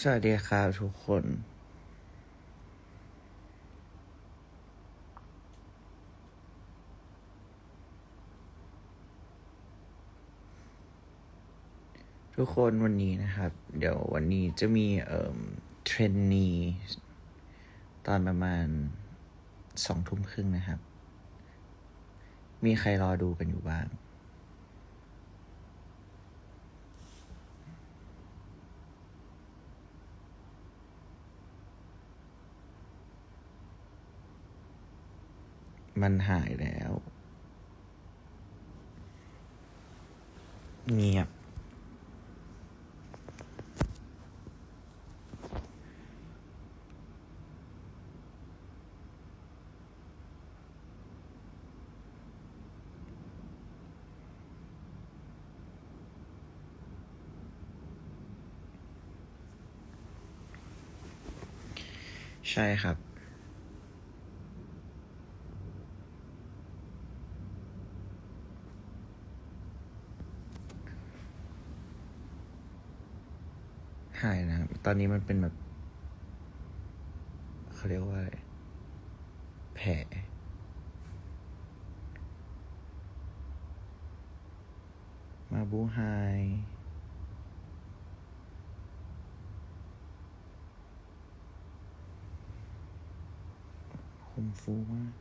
สวัสดีครับทุกคน ทุกคนวันนี้นะครับ เดี๋ยววันนี้จะมีเอ่อเทรนนีตอนประมาณสองทุ่มครึ่งนะครับ มีใครรอดูกันอยู่บ้าง มันหายแล้ว เงียบ ใช่ครับ หายนะครับ ตอนนี้มันเป็นแบบเขาเรียกว่าอะไรแผลมาบูไฮคมฟูมาก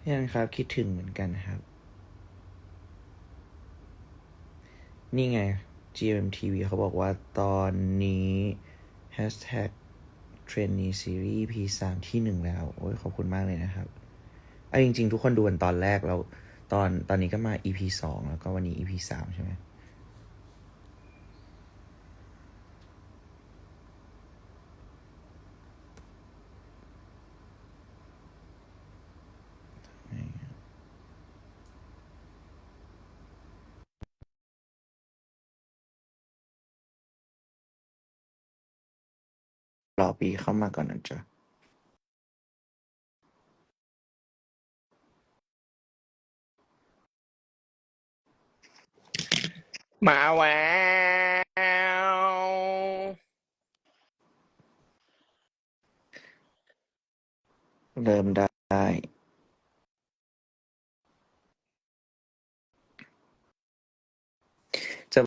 พี่อันครับ คิดถึงเหมือนกันครับ นี่ไง GMTV เขาบอกว่าตอนนี้ Hashtag Trainee Series EP สามที่หนึ่งแล้ว โอ้ยขอบคุณมากเลยนะครับไอ้จริง ๆ ทุกคนดูกันตอนแรกแล้ว ตอนตอนนี้ก็มา EP สองแล้วก็วันนี้ EP สามใช่ไหม อปีเข้ามาก่อนนะจ๊ะมาแววเริ่มได้ จะ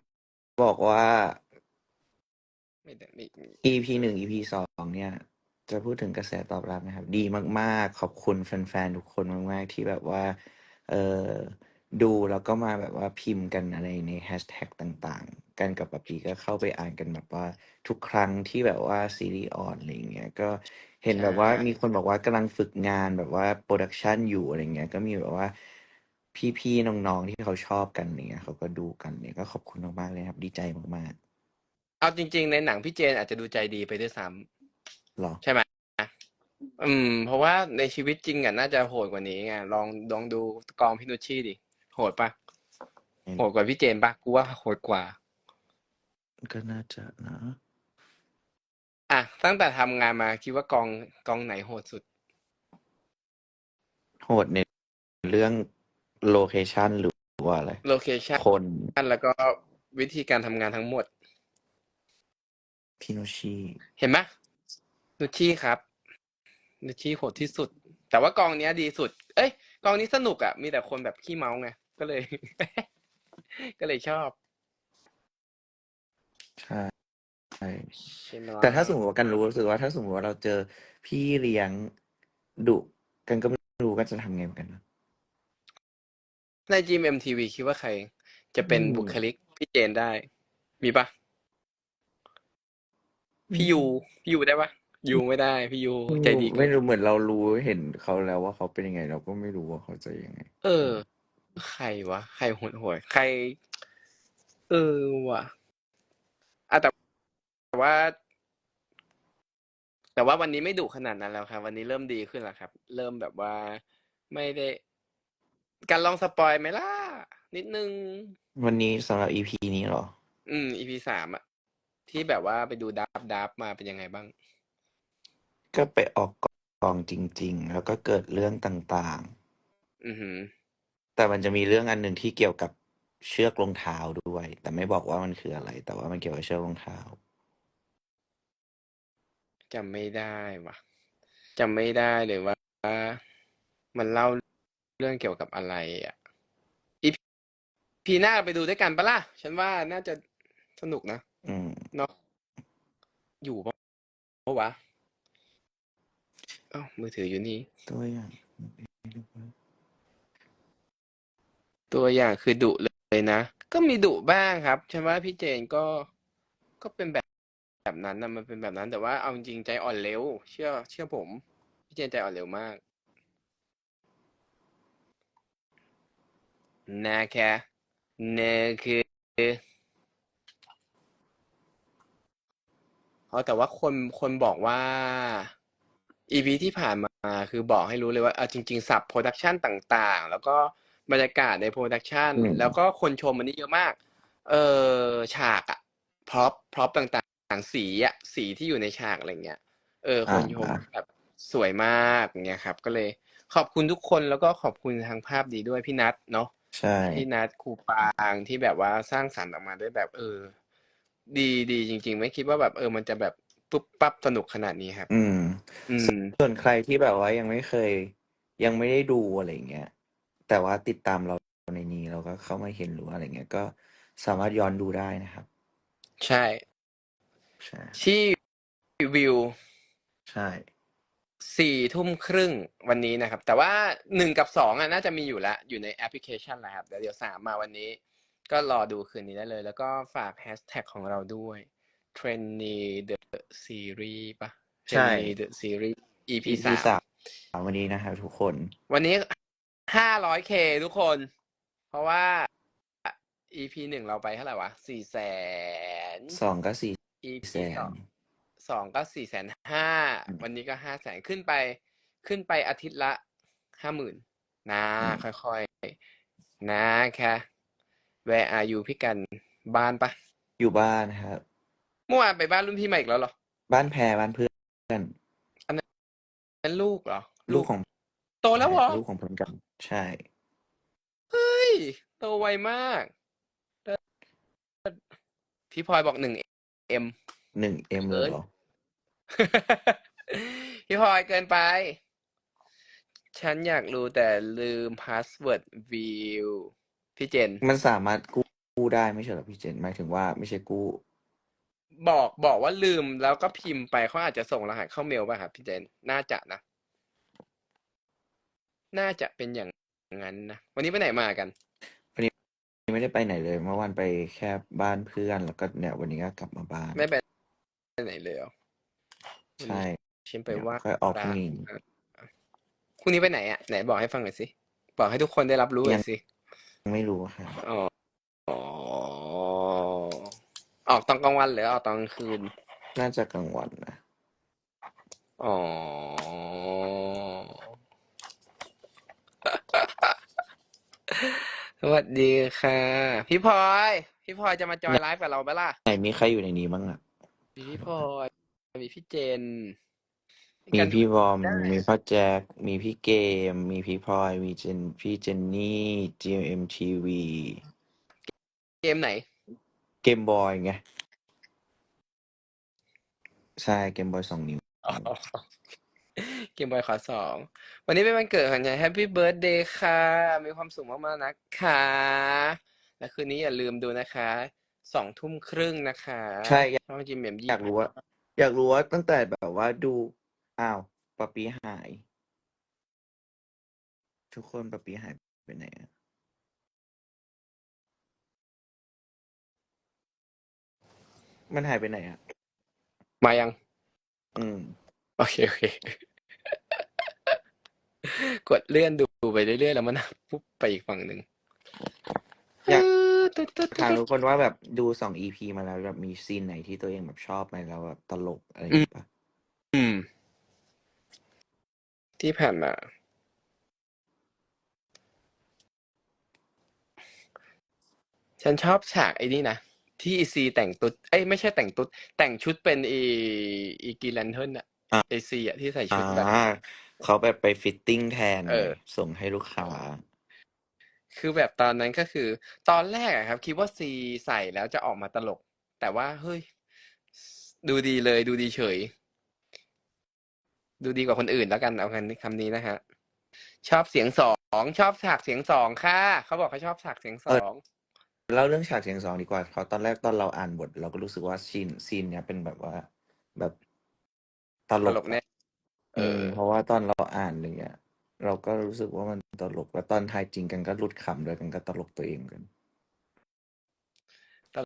บอกว่า ไม่ได้ไม่ EP หนึ่ง EP สองเนี่ย จะพูดถึงกระแสตอบรับนะครับ ดีมาก ๆ ขอบคุณแฟน ๆ ทุกคนมาก ๆ ที่แบบว่า เออดูแล้วก็มาแบบว่าพิมพ์กันอะไรในแฮชแท็กต่าง ๆ กันกับปะปีก็เข้าไปอ่านกันแบบว่าทุกครั้งที่แบบว่าซีรีส์ออนอะไรอย่างเงี้ยก็เห็นแบบว่ามีคนบอกว่ากำลังฝึกงานแบบว่าโปรดักชันอยู่อะไรเงี้ยก็มีแบบว่าพี่ๆน้องๆที่เขาชอบกันอะไรเงี้ยเขาก็ดูกันเนี่ยก็ขอบคุณมากๆเลยครับ ดีใจมากๆ เอาจริง ๆ ในหนังพี่เจนอาจจะดูใจดีไปด้วยซ้ำๆหรอใช่ไหมอืม เพราะว่าในชีวิตจริงอะน่าจะโหดกว่านี้ไงลองลองดูกองพินุชชี่ดิโหดปะอืม โหดกว่าพี่เจนปะกูว่าโหดกว่า ก็น่าจะนะ อะตั้งแต่ทำงานมาคิดว่ากองกองไหนโหดสุด โหดในเรื่องโลเคชันหรือว่าอะไร โลเคชั่นคน แล้วก็วิธีการทำงานทั้งหมด พิโนชีเห็นไหมนุชชี่ครับ นุชชี่โหดที่สุด แต่ว่ากองเนี้ยดีสุด เอ้ย กองนี้สนุกอะ มีแต่คนแบบขี้เมาไง ก็เลย ก็เลยชอบ ใช่ใช่ใช่ไหมล่ะแต่ถ้าสมมติว่ากันรู้รู้สึกว่าถ้าสมมติว่าเราเจอพี่เลี้ยงดุกันก็ไม่รู้ก็จะทำไงเหมือนกันนะ ใน GMMTV คิดว่าใคร จะเป็นอืม บุคลิกพี่เจนได้ มีปะ พี่ยูพี่ยูได้ปะยูไม่ได้ พี่ยูใจดีไม่รู้เหมือนเรารู้เห็นเขาแล้วว่าเขาเป็นยังไง เราก็ไม่รู้ว่าเขาจะยังไง เออ ใครวะ ใครโหดโหดใคร เออว่ะอะแต่แต่ว่า แต่ว่าวันนี้ไม่ดุขนาดนั้นแล้วครับ วันนี้เริ่มดีขึ้นแล้วครับ เริ่มแบบว่าไม่ได้ การลองสปอยไหมล่ะ นิดนึง วันนี้สำหรับ EP นี้เหรอ อืม EP สามอะ ที่แบบว่าไปดูดับดับมาเป็นยังไงบ้าง ก็ไปออกกองจริง ๆ แล้วก็เกิดเรื่องต่างอือหือแต่มันจะมีเรื่องอันหนึ่งที่เกี่ยวกับเชือกรองเท้าด้วย แต่ไม่บอกว่ามันคืออะไร แต่ว่ามันเกี่ยวกับเชือกรองเท้า จำไม่ได้ว่ะจำไม่ได้เลยว่า มันเล่าเรื่องเกี่ยวกับอะไรอะอีพีหน้าไปดูด้วยกันปะล่ะ ฉันว่าน่าจะสนุกนะอืม เนาะอยู่ปะปะวะเอ้ามือถืออยู่นี่ ตัวอย่างตัวอย่างคือดุเลยนะ ก็มีดุบ้างครับฉันว่าพี่เจนก็ก็เป็นแบบแบบนั้นนะมันเป็นแบบนั้น แต่ว่าเอาจริงใจอ่อนเร็ว เชื่อ เชื่อผม พี่เจนใจอ่อนเร็วมากนะแค่เนี่ยคือ อ๋อแต่ว่าคนคนบอกว่า EP ที่ผ่านมาคือบอกให้รู้เลยว่าเอาจริง ๆ สับโปรดักชันต่าง ๆ แล้วก็บรรยากาศในโปรดักชันอืมแล้วก็คนชมมันนี่เยอะมาก เออฉากอะพร็อพพร็อพต่างๆ สีอะสีที่อยู่ในฉากอะไรเงี้ยเออคนชมอ่าแบบสวยมากเงี้ยครับ ก็เลยขอบคุณทุกคนแล้วก็ขอบคุณทางภาพดีด้วยพี่นัทเนาะใช่พี่นัทครูปางที่แบบว่าสร้างสรรค์ออกมาด้วยแบบเออ ดีดีจริง ๆ ไม่คิดว่าแบบเออมันจะแบบปุ๊บปั๊บสนุกขนาดนี้ครับ อืม อืม ส่วนใครที่แบบว่ายังไม่เคย ยังไม่ได้ดูอะไรเงี้ย แต่ว่าติดตามเราในนี้เราก็เข้ามาเห็นหรือว่าอะไรเงี้ยก็สามารถย้อนดูได้นะครับ ใช่ ใช่ ที่วิวใช่ สี่ทุ่มครึ่งวันนี้นะครับ แต่ว่าหนึ่งกับสองอะน่าจะมีอยู่แล้ว อยู่ในแอปพลิเคชันแล้วครับเดี๋ยวเดี๋ยวสามมาวันนี้ ก็รอดูคืนนี้ได้เลย แล้วก็ฝากแฮชแท็กของเราด้วย t r a i n e the series ปะใช่ Trainee the series EP EP สามสามวันนี้นะครับทุกคน วันนี้ห้าร้อยเคทุกคน เพราะว่า EP หนึ่งเราไปเท่าไหร่วะสี่แสนสองก็สี่ EP แสสอนงสองก็สี่แสนห้าอืมวันนี้ก็ห้าแสนขึ้นไป ขึ้นไปอาทิตย์ละห้าหมื่นนะอืมค่อยๆ นะแค่ Where are you พี่กันบ้านปะอยู่บ้านครับ เมื่อวานไปบ้านรุ่นพี่มาอีกแล้วเหรอ บ้านแพรบ้านเพื่อนเป็นลูกเหรอ ลูกของโตแล้วเหรอ ลูกของเพื่อนกัน ใช่ เฮ้ย โตไวมากเลิศพี่พลอยบอกหนึ่งเอ็มหนึ่งเอ็มเลยเหรอ พี่พลอยเกินไป ฉันอยากรู้แต่ลืมพาสเวิร์ดวิว พี่เจน มันสามารถกู้กู้ได้ไม่ใช่เหรอพี่เจนหมายถึงว่าไม่ใช่กู้ บอกบอกว่าลืมแล้วก็พิมพ์ไปเขาอาจจะส่งรหัสเข้าเมลป่ะครับพี่เจน น่าจะนะ น่าจะเป็นอย่างนั้นนะ วันนี้ไปไหนมากัน ไม่ได้ไปไหนเลยเมื่อวานไปแค่บ้านเพื่อนแล้วก็เนี่ยวันนี้ก็กลับมาบ้านไม่ไปไหนเลยเหรอใช่ฉันไปเดี๋ยวว่าค่อยออกพรุ่งนี้ พรุ่งนี้ไปไหนอะ ไหนบอกให้ฟังหน่อยสิ บอกให้ทุกคนได้รับรู้หน่อยสิยัง ไม่รู้ค่ะ อ๋อ อ๋อออกตอนกลางวันหรือออกตอนกลางคืน น่าจะกลางวันนะอ๋อ สวัสดีค่ะ พี่พลอย พี่พลอยจะมาจอยไลฟ์กับเราไหมล่ะ ไหนมีใครอยู่ในนี้บ้างอะ มีพี่พลอยมีพี่เจน มีกันพี่บอม ได้ มีพ่อแจ็ค มีพี่เกม มีพี่พลอย มีเจน พี่เจนนี่ GMMTV เกมไหน เกมบอยไง ใช่เกมบอยสองนิ้ว อ๋อ เกมบอยขอสอง วันนี้เป็นวันเกิดของยายแฮปปี้เบิร์ดเดย์ค่ะ มีความสุขมากๆนะคะ และคืนนี้อย่าลืมดูนะคะ สองทุ่มครึ่งนะคะใช่ อยากช่องจิมเมมอยากรู้ว่า อยากรู้ว่าตั้งแต่แบบว่าดู อ้าวปะปีหาย ทุกคนปะปีหายไปไหนอะมันหายไปไหนอะมายัง อืม โอเค โอเค กดเลื่อนดูไปเรื่อยๆ แล้วมันปุ๊บไปอีกฝั่งหนึ่งอยาก ตึ๊ดตึ๊ดตึ๊ดถามทุกคนว่าแบบดูสองอีพีมาแล้วแบบมีซีนไหนที่ตัวเองแบบชอบไหมแล้วแบบตลกอะไรอย่างเงี้ยปะอืม ที่ผ่านมา ฉันชอบฉากไอ้นี่นะ ที่อีซีแต่งตุ๊ด เอ้ยไม่ใช่แต่งตุ๊ด แต่งชุดเป็นอีอีกีแลนเทิร์นอะไอซีอะที่ใส่ชุดแบบ อ่าเขาแบบไปฟิตติ้งแทนเออ ส่งให้ลูกค้า คือแบบตอนนั้นก็คือ ตอนแรกอะครับ คิดว่าซีใส่แล้วจะออกมาตลก แต่ว่าเฮ้ย ดูดีเลยดูดีเฉย ดูดีกว่าคนอื่นแล้วกันเอากันคำนี้นะฮะ ชอบเสียงสองชอบฉากเสียงสองค่ะเขาบอกเขาชอบฉากเสียงสองเล่าเรื่องฉากเสียงสองดีกว่าเพราะตอนแรกตอนเราอ่านบท เราก็รู้สึกว่าซีนซีนเนี้ยเป็นแบบว่าแบบตลตกลกแน่ เออือมเพราะว่าตอนเราอ่านอะไรเงี้ยเราก็รู้สึกว่ามันตลก แล้วตอนทายจริงกันก็รุดขำด้วยกันก็ตลกตัวเองกัน ต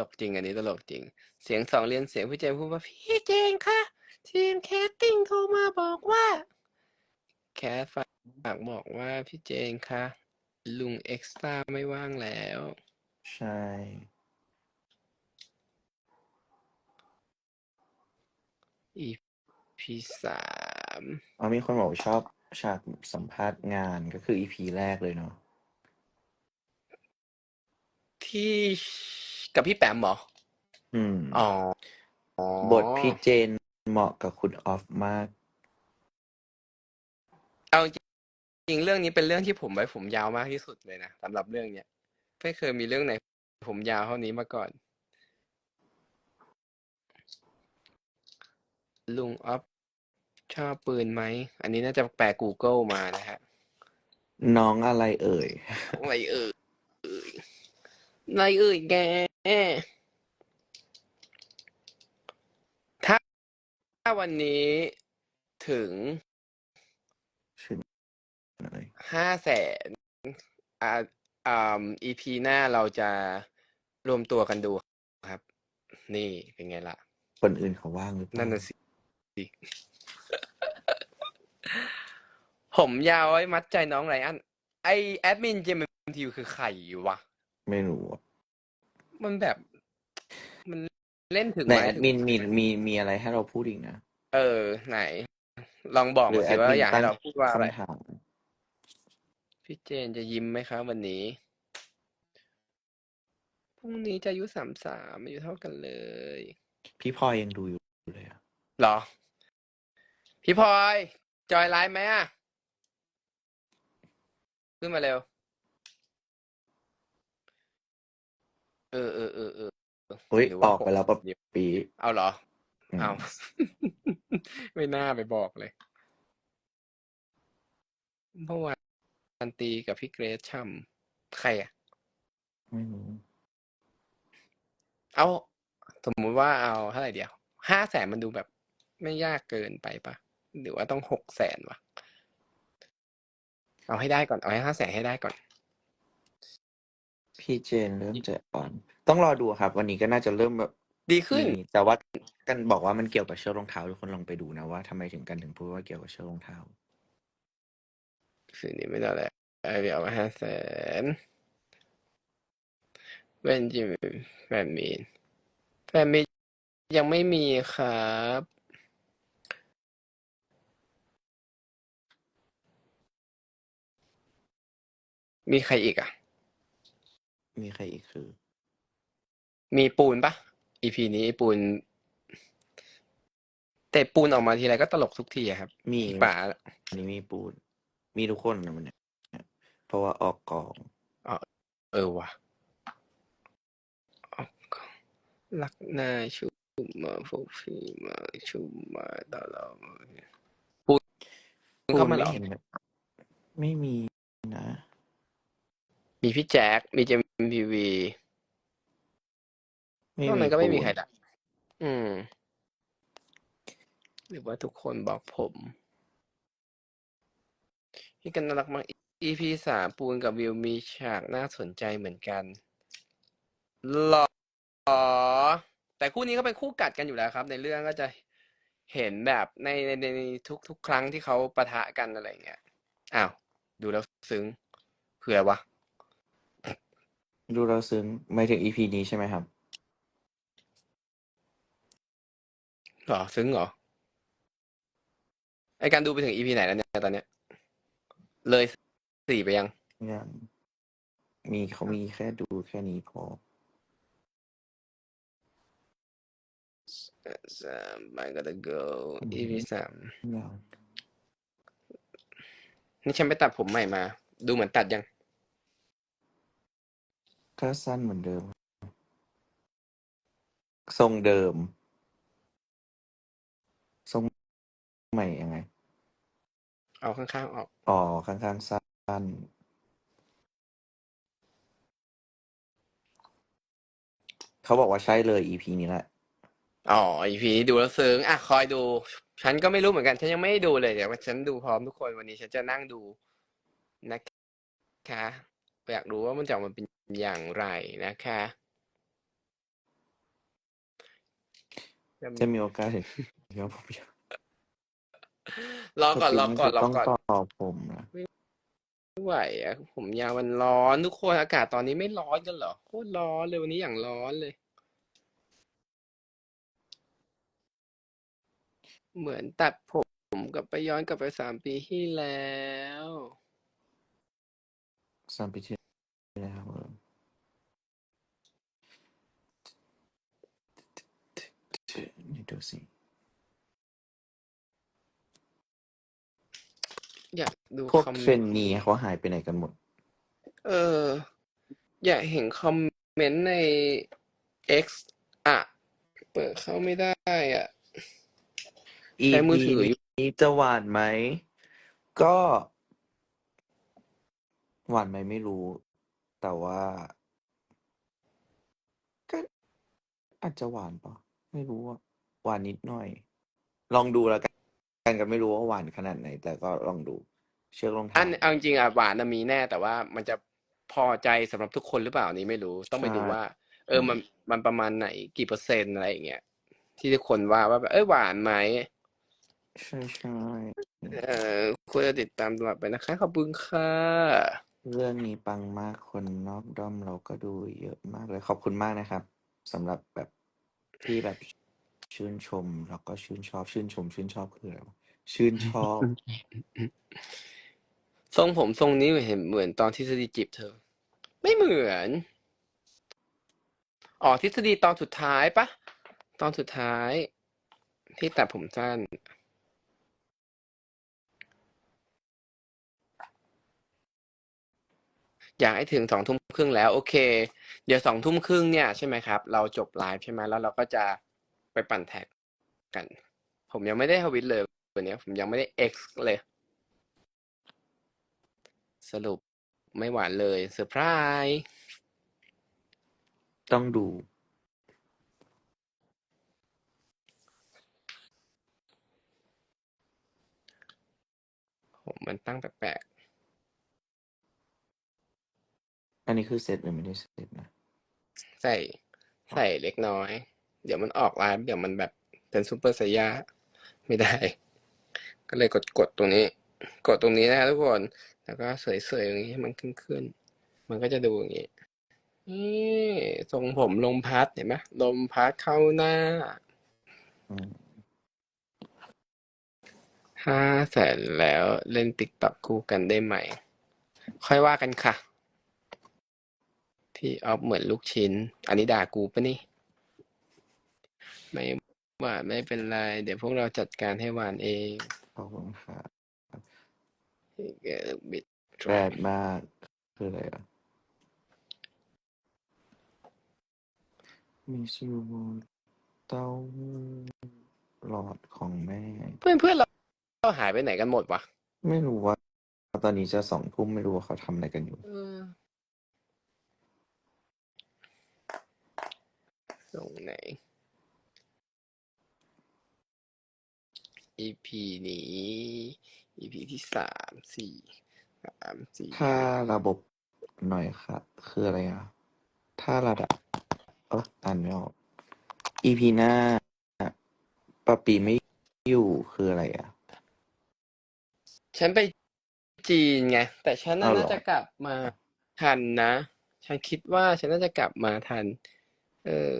ลกจริงอันนี้ตลกจริง เสียงสองเรียนเสียงพี่เจมส์พูดว่าพี่เจงค่ะ ทีมแคสติ้งโทรมาบอกว่า แคสฝากบอกว่าพี่เจงค่ะลุงเอ็กซ์ตร้าไม่ว่างแล้ว ใช่ EP สามอ๋อมีคนบอกว่าชอบฉากสัมภาษณ์งานก็คืออีพีแรกเลยเนาะที่กับพี่แปมเหรอ อืม อ๋อ บทพี่เจน เหมาะกับคุณออฟมากเอาจริงๆเรื่องนี้เป็นเรื่องที่ผมไว้ผมยาวมากที่สุดเลยนะสำหรับเรื่องเนี้ยไม่เคยมีเรื่องไหน ผมยาวเท่านี้มาก่อน ลุงออฟชอบปืนไหม อันนี้น่าจะแปล Google มานะฮะน้องอะไรเอ่ย อะไรเอ่ยอะไรเอ่ยแก ถ้าถ้า วันนี้ถึงชื่ออะไรห้าแสนอ่าอ่า EP หน้าเราจะรวมตัวกันดูครับ นี่เป็นไงล่ะ คนอื่นเขาว่างหรือเปล่านั่นน่ะสิ ผมยาวไว้มัดใจน้องไรอัน ไอแอดมินเจมทีคือใครวะ ไม่รู้อะมันแบบมัน เล่นถึงไหนไหมแอดมินมีมีมีอะไรให้เราพูดอีกนะเออ ไหน ลองบอกหรืมาอแอสิดว่ามินอยากให้ตั้งเราพูดว่าอะไร คำถามพี่เจนจะยิ้มไหมครับวันนี้ พรุ่งนี้จะอายุสามสามอายุเท่ากันเลย พี่พลอยยังดูอยู่เลยอะเหรอ พี่พลอย จอยไลฟ์ไหมอะ ขึ้นมาเร็ว เออเออเออเออ อุ้ยหรืออว่าอกไปแล้วปะผมปีเอาเหรอ อืมเอา ไม่น่าไปบอกเลย เมื่อวานตีกับพี่เกรซช่ำใครอะ ไม่รู้เอา สมมุติว่าเอาเท่าไหร่เดียว ห้าแสนมันดูแบบ ไม่ยากเกินไปปะหรือว่าต้องหกแสนวะ เอาให้ได้ก่อน เอาให้ห้าแสนให้ได้ก่อน พี่เจนเริ่มใจอ่อน ต้องรอดูครับ วันนี้ก็น่าจะเริ่มแบบดีขึ้น มีแต่ว่ากันบอกว่ามันเกี่ยวกับเชือกรองเท้าทุกคนลองไปดูนะว่าทำไมถึงกันถึงพูดว่าเกี่ยวกับเชือกรองเท้าคืนนี้ไม่ได้แหละไอเดียวห้าแสนเวนจิมแฟนมีนแฟนมีนยังไม่มีครับ มีใครอีกอะ มีใครอีกคือ มีปูนปะ EP นี้ปูน แต่ปูนออกมาทีไรก็ตลกทุกทีอะครับมีพี่ป๋าอันนี้มีปูน มีทุกคนนะมันเนี่ยเพราะว่าออกกอง เออว่ะออกก่อนรักหน้าชุบมาพวกพี่มาชุบมาตลอดปูนปูเข้านมาเหรไม่อเห็นแบบไม่มีนะ มีพี่แจ็คมีเจม พีวีไม่นอกมีนั้นก็ไม่มีปูนใครละอืม หรือว่าทุกคนบอกผมพี่กันน่ารักมาก EP สามปูนกับวิวมีฉากน่าสนใจเหมือนกันหรอแต่คู่นี้ก็เป็นคู่กัดกันอยู่แล้วครับ ในเรื่องก็จะเห็นแบบในในในทุกทุกครั้งที่เขาปะทะกันอะไรอย่างเงี้ย อ้าว ดูแล้วซึ้งเผื่อวะ ดูเราซึ้งไม่ถึงอีพีนี้ใช่ไหมครับหรอ ซึ้งเหรอ ไอการดูไปถึง EP ไหนแล้วเนี่ยตอนเนี้ย เลยสี่ไปยัง ยังมีเขามีแค่ดูแค่นี้พอ สามไปก็จะ go EP สามยังนี่ฉันไปตัดผมใหม่มา ดูเหมือนตัดยัง ก็สั้นเหมือนเดิม ทรงเดิม ทรงใหม่ยังไง เอาข้างๆออก อ๋อ ข้างๆสั้น เขาบอกว่าใช่เลย EP นี้แหละ อ๋อ EP นี้ดูแล้วซึ้งอะคอยดู ฉันก็ไม่รู้เหมือนกัน ฉันยังไม่ได้ดูเลยเดี๋ยวฉันดูพร้อมทุกคนวันนี้ฉันจะนั่งดูนะคะ อยากรู้ว่ามันจะออกมาเป็นอย่างไรนะคะจะมีโอกาสเห็นเดี๋ยวผมอยากรอก่อนรอก่อนรอต้องก่อนต่อผมนะไม่ไหวอะผมยาวมันร้อนทุกคนอากาศตอนนี้ไม่ร้อนกันเหรอโคตรร้อนเลยวันนี้อย่างร้อนเลย เหมือนตัดผมกลับไปย้อนกลับไปสามปีที่แล้ว สามปีที่ แล้วเออนี่ดูสิ อยากดูพวกคอมเทรนนีเขาหายไปไหนกันหมด เออ อยากเห็นคอมเมนต์ใน X อะ เปิดเข้าไม่ได้อะ ใช้มือถืออยู่ นี้จะหวานไหม ก็ หวานไหมไม่รู้ แต่ว่า ก็อาจจะหวานปะไม่รู้อะหวานนิดหน่อย ลองดูแล้วกันกันก็ไม่รู้ว่าหวานขนาดไหน แต่ก็ลองดู เชือกรองอัเท้านเอาจริงๆอะหวานน่ะมีแน่ แต่ว่ามันจะพอใจสำหรับทุกคนหรือเปล่านี่ไม่รู้ต้องไปดูใช่ว่า เออมันมันประมาณไหนกี่เปอร์เซ็นต์อะไรอย่างเงี้ยที่ทุกคนว่าว่าแบบเอ้ยหวานไหมใช่ใช่เออควรจะติดตามตลอดไปนะคะ ขอบคุณค่ะ เรื่องนี้ปังมากคนนอกด้อมเราก็ดูเยอะมากเลย ขอบคุณมากนะครับสำหรับแบบที่แบบชื่นชมแล้วก็ชื่นชอบชื่นชม ชื่นชอบคืออะไรวะชื่นชอบทรงผมทรงนี้เห็นเหมือนตอนทฤษฎีจีบเธอ ไม่เหมือนอ๋อทฤษฎีตอนสุดท้ายปะตอนสุดท้ายที่ตัดผมสั้น อยากให้ถึงสองทุ่มครึ่งแล้วโอเค เดี๋ยวสองทุ่มครึ่งเนี่ยใช่ไหมครับ เราจบไลฟ์ใช่ไหมแล้วเราก็จะไปปั่นแท็กกัน ผมยังไม่ได้ทวิตเลยวันนี้ผมยังไม่ได้ X เลย สรุปไม่หวานเลยเซอร์ไพรส์ต้องดู ผมมันตั้งแปลก อันนี้คือเซตหรือไม่ได้เซตนะ ใส่ใส่เล็กน้อย เดี๋ยวมันออกไลฟ์เดี๋ยวมันแบบเป็นซูเปอร์ไซยาไม่ได้ ก็เลยกดกดตรงนี้ กดตรงนี้นะทุกคน แล้วก็เสยๆอย่างนี้ให้มันขึ้นขึ้น มันก็จะดูอย่างนี้นี่ทรงผมลมพัดเห็นไหมลมพัดเข้าหน้าห้าแสนแล้วเล่นติ๊กต็อกคู่กันได้ไหม ค่อยว่ากันค่ะ พี่ออฟเหมือนลูกชิ้น อันนี้ด่ากูปะนี่ ไม่หวานไม่เป็นไร เดี๋ยวพวกเราจัดการให้หวานเองขอบคุณค่ะแกบิดแรดมากคืออะไรอะมีซูบูเต้าหู้หลอดของแม่ เพื่อนเพื่อนเราเราหายไปไหนกันหมดวะไม่รู้ว่า ตอนนี้จะสองทุ่มไม่รู้ว่าเขาทำอะไรกันอยู่ เออตรง ไหน EP นี้ EP ที่สามสี่สามสี่ถ้าระบบหน่อยครับคืออะไรอะ ถ้าระดับเอออ่านไม่ออก EP หน้าปะปีไม่อยู่คืออะไรอะ ฉันไปจีนไง แต่ฉันน่ะเอาเหรอ น่าจะกลับมาทันนะ ฉันคิดว่าฉันน่าจะกลับมาทัน เออ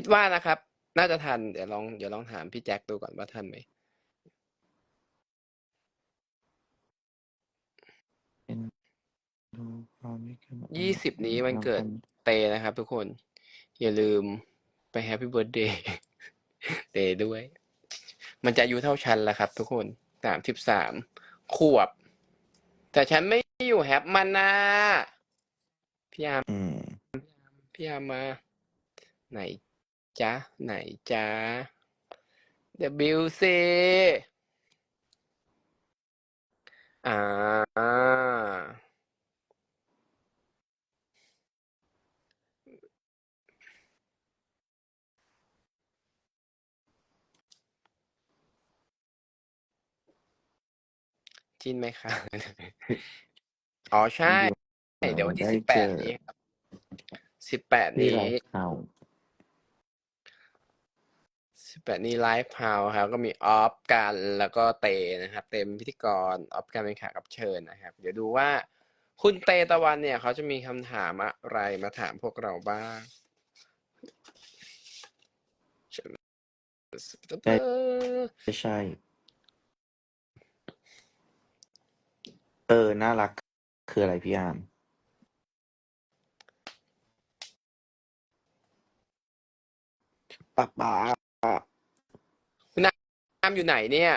คิดว่านะครับ น่าจะทันเดี๋ยวลองเดี๋ยวลองถามพี่แจ็คดูก่อนว่าทันไหมเป็นดูความไม่เกินยี่สิบนี้วันเกิดเตนะครับทุกคน อย่าลืมไปแฮปปี้เบิร์ดเดย์เตด้วย มันจะอายุเท่าฉันแล้วครับ ทุกคนสามสิบสามขวบ แต่ฉันไม่อยู่แฮปมันนะพี่อาร์มอืมพี่ยามมาไหน จ๊ะ ไหนจ๊ะ WC อ่า จินไหมคะ อ๋อ ใช่ เดี๋ยววันที่ได้สิบแปเจดอนี้ครับสิบแปดที่นี้ไลฟ์เฮาส์ สิบแปดนี้ไลฟ์พาวครับ ก็มีออฟกันแล้วก็เตนะครับ เต็มพิธีกรออฟกันเป็นแขกรับเชิญนะครับ เดี๋ยวดูว่าคุณเตตะวันเนี่ย เขาจะมีคำถามอะไรมาถามพวกเราบ้างไม่ใช่ เออ น่ารัก คืออะไรพี่อามป๊าป๊า น้ำอยู่ไหนเนี่ย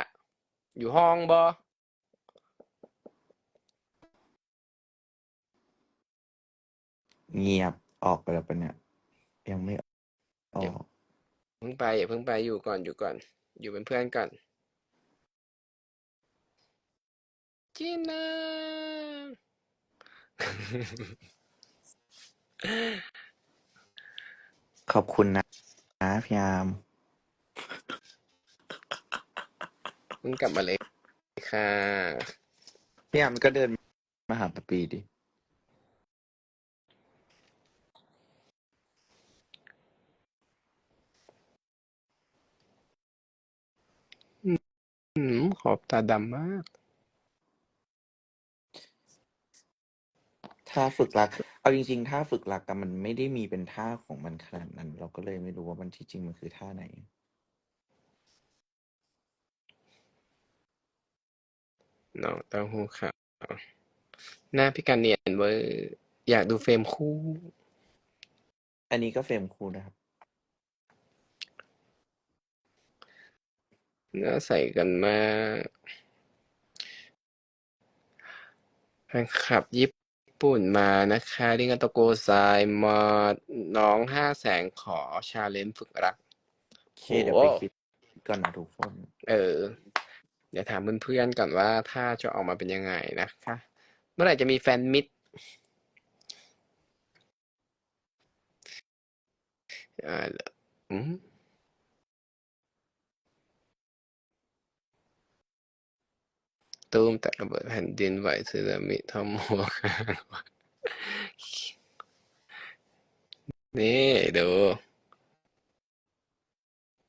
อยู่ห้องบอเงียบออกไปแล้วปะเนี่ย ยังไม่ออก เพิ่งไปอย่าเพิ่งไปอยู่ก่อนอยู่ก่อน อยู่เป็นเพื่อนก่อนจีน่า ขอบคุณนะนะพี่อาม เพิ่งกลับมาเลยค่ะพี่อามก็เดินมาหาปะปีดิ อืมขอบตาดำมาก ท่าฝึกรัก เอาจริง ๆ ท่าฝึกรักอะมันไม่ได้มีเป็นท่าของมันขนาดนั้น เราก็เลยไม่รู้ว่ามันที่จริงมันคือท่าไหน น้องเต้าหู้ขาว หน้าพี่การเนียนเวอร์อยากดูเฟรมคู่ อันนี้ก็เฟรมคู่นะครับน่าใส่กันมากแฟนคลับญี่ปุ่นมานะคะริงาโตโกไซมาน้องห้าแสงขอชาเลนจ์ฝึกรัก โอเค เดี๋ยวไปคิดก่อนนะทุกคน เออ เดี๋ยวถามเพื่อนๆก่อนว่าถ้าจะออกมาเป็นยังไงนะคะ เมื่อไหร่จะมีแฟนมิตรอ่าอืมตูมแต่ระเบิดแผ่นดินไหวสึนามิทอมหัวข้างนี่ดู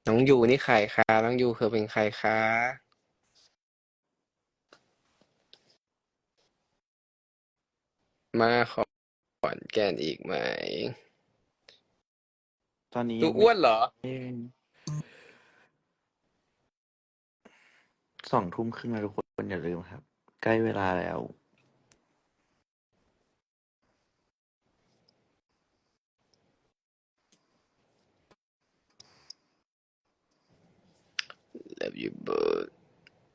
น้องยูนี่ใครคะน้องยูคือเป็นใครคะ มาขอนแก่นอีกไหมตอนนี้ดูยังอ้วนเหรอไม่สองทุ่มครึ่งแล้วทุกคนอย่าลืมครับ ใกล้เวลาแล้ว Love you bird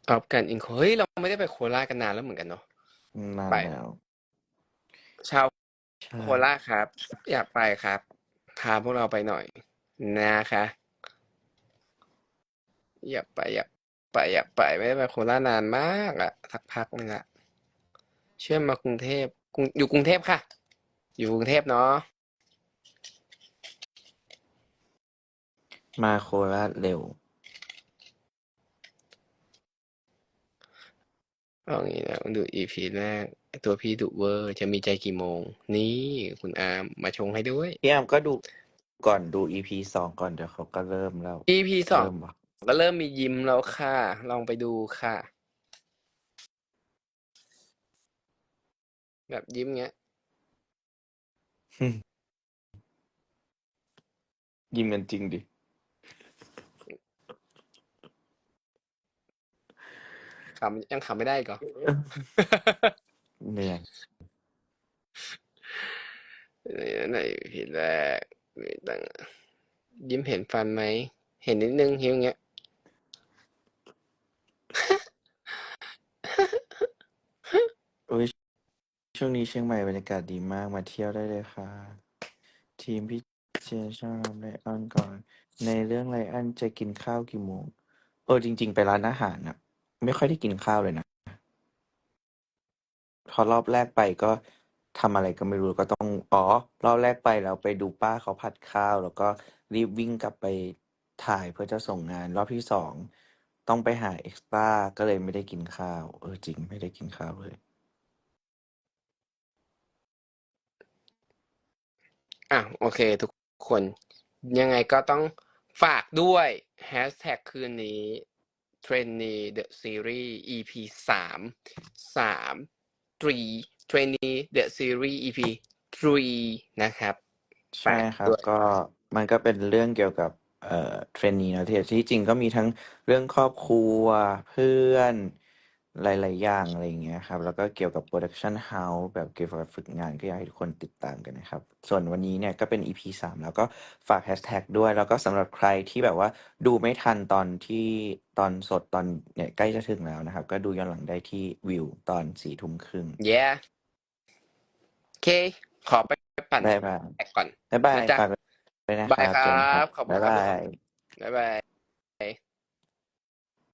ออฟกันอินโคเฮ้ย เราไม่ได้ไปโคราชกันนานแล้วเหมือนกันเนาะ นานไป แล้ว ชาวใช่โคราชครับ อยากไปครับพาพวกเราไปหน่อย นะคะ อยากไปอยากไปอยากไปไม่ได้ไปโคราชนานมากอะสักพักหนึงอะเชื่อมมากรุงเทพกรุงอยู่กรุงเทพค่ะ อยู่กรุงเทพเนาะมาโคราชเร็ว เอางี้นะดู EP แรกไอ้ตัวพี่ดุเวอร์จะมีใจกี่โมง นี่คุณอามมาชงให้ด้วย พี่แอมก็ดูก่อนดู EP สองก่อนเดี๋ยวเขาก็เริ่มแล้ว EP สองเริ่มวะก็เริ่มมียิ้มแล้วค่ะ ลองไปดูค่ะ แบบยิ้มเงี้ย ยิ้มกันจริงดิ ขำยังขำไม่ได้อีก่อเหนื่อยใน EP แรกมีตั้งยิ้มเห็นฟันไหม เห็นนิดนึงยิ้มเงี้ยโอ้ยช่วงนี้เชียงใหม่บรรยากาศดีมากมาเที่ยวได้เลยค่ะที่ทีมพี่เจชอบไลออนก่อน ในเรื่องไลออนจะกินข้าวกี่โมงเออจริง ๆ ไปร้านอาหารน่ะ ไม่ค่อยได้กินข้าวเลยนะ พอรอบแรกไปก็ทำอะไรก็ไม่รู้ก็ต้อง อ๋อ รอบแรกไปแล้วไปดูป้าเขาผัดข้าว แล้วก็รีบวิ่งกลับไปถ่ายเพื่อจะส่งงาน รอบที่สองต้องไปหาเอ็กซ์ตร้าก็เลยไม่ได้กินข้าว เออจริงไม่ได้กินข้าวเลย อะโอเค ทุกคน ยังไงก็ต้องฝากด้วยแฮชแท็กคืนนี้ Trainee The Series EP สามสาม three Trainee The Series EP three นะครับใช่ครับด้วยก็มันก็เป็นเรื่องเกี่ยวกับเอ่อเทรนนีนะที่ที่จริงก็มีทั้งเรื่องครอบครัวเพื่อน หลาย ๆ อย่าง อะไรอย่างเงี้ยครับ แล้วก็เกี่ยวกับโปรดักชันเฮาส์แบบเกี่ยวกับฝึกงานก็อยากให้ทุกคนติดตามกันนะครับ ส่วนวันนี้เนี่ยก็เป็น EP สามแล้วก็ฝากแฮชแท็กด้วย แล้วก็สำหรับใครที่แบบว่าดูไม่ทันตอนที่ตอนสดตอนเนี่ยใกล้จะถึงแล้วนะครับ ก็ดูย้อนหลังได้ที่วิวตอนสี่ทุ่มครึ่ง yeah โอเค ขอไปปั่นได้ป่ะแท็กก่อน บ๊ายบายนะจ๊ะฝากด้วยนะบายครับคเจอรักันครับขอบคุณบ๊ายครับบาย บ๊ายบาย